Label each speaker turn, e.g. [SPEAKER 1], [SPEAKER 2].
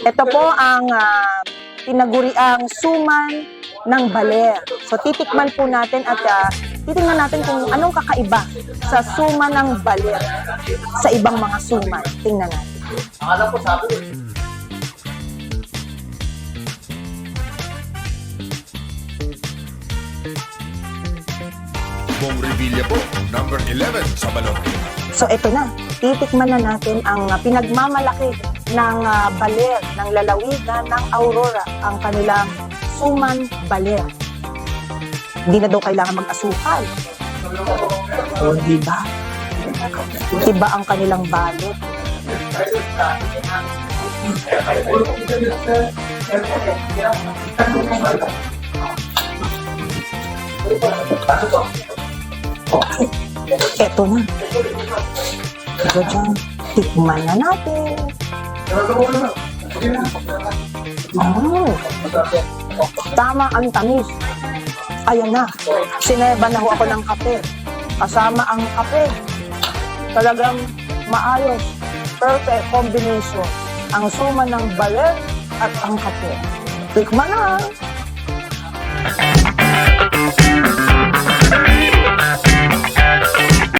[SPEAKER 1] Ito po ang pinaguriang suman ng baler. So titikman po natin at ah, titingnan natin kung anong kakaiba sa suman ng baler sa ibang mga suman. Tingnan natin.
[SPEAKER 2] Akala ko sabi.
[SPEAKER 3] Bong Revilla po, number 11 sa balon.
[SPEAKER 1] So ito na, titikman na natin ang pinagmamalaki ng ah, baler, ng lalawigan ng Aurora, ang kanilang suman baler. Hindi na daw kailangan mag-asukal. O, di ba? Iba ang kanilang balot. Eto na. Ito dyan. Tikman na natin. Mm. Tama ang tamis. Ayan na. Sineba na ho ako ng kape. Kasama ang kape. Talagang maayos. Perfect combination. Ang suma ng baler at ang kape. Tikman na.